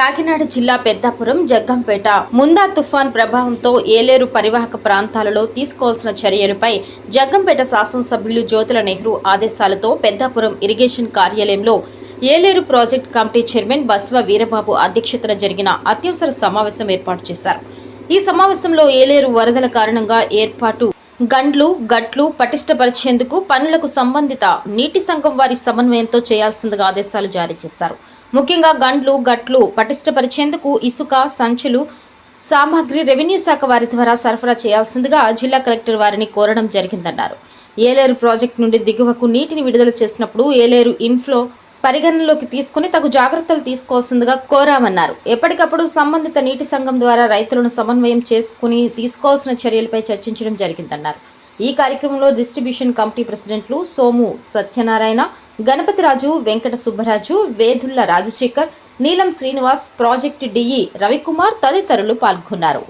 కాకినాడ జిల్లా పెద్దాపురం జగ్గంపేట. ముందా తుఫాన్ ప్రభావంతో ఏలేరు పరివాహక ప్రాంతాలలో తీసుకోవాల్సిన చర్యలపై జగ్గంపేట శాసనసభ్యులు జ్యోతుల నెహ్రూ ఆదేశాలతో పెద్దాపురం ఇరిగేషన్ కార్యాలయంలో Yeleru project committee chairman Baswa Veerababu అధ్యక్షతన జరిగిన అత్యవసర సమావేశం ఏర్పాటు చేశారు. ఈ సమావేశంలో ఏలేరు వరదల కారణంగా ఏర్పాటు గండ్లు గట్లు పటిష్టపరిచేందుకు పనులకు సంబంధిత నీటి సంఘం వారి సమన్వయంతో చేయాల్సిందిగా ఆదేశాలు జారీ చేశారు. ముఖ్యంగా గండ్లు గట్లు పటిష్టపరిచేందుకు ఇసుక సంచులు సామాగ్రి రెవెన్యూ శాఖ వారి ద్వారా సరఫరా చేయాల్సిందిగా జిల్లా కలెక్టర్ వారిని కోరడం జరిగిందన్నారు. ఏలేరు ప్రాజెక్టు నుండి దిగువకు నీటిని విడుదల చేసినప్పుడు ఏలేరు ఇన్ఫ్లో పరిగణనలోకి తీసుకుని తగు జాగ్రత్తలు తీసుకోవాల్సిందిగా కోరామన్నారు. ఎప్పటికప్పుడు సంబంధిత నీటి సంఘం ద్వారా రైతులను సమన్వయం చేసుకుని తీసుకోవాల్సిన చర్యలపై చర్చించడం జరిగిందన్నారు. ఈ కార్యక్రమంలో డిస్ట్రిబ్యూషన్ కమిటీ ప్రెసిడెంట్లు సోము సత్యనారాయణ గణపతిరాజు వెంకట సుబ్బరాజు వేదుళ్ళ రాజశేఖర్ నీలం శ్రీనివాస్ ప్రాజెక్టు డిఈ రవికుమార్ తదితరులు పాల్గొన్నారు.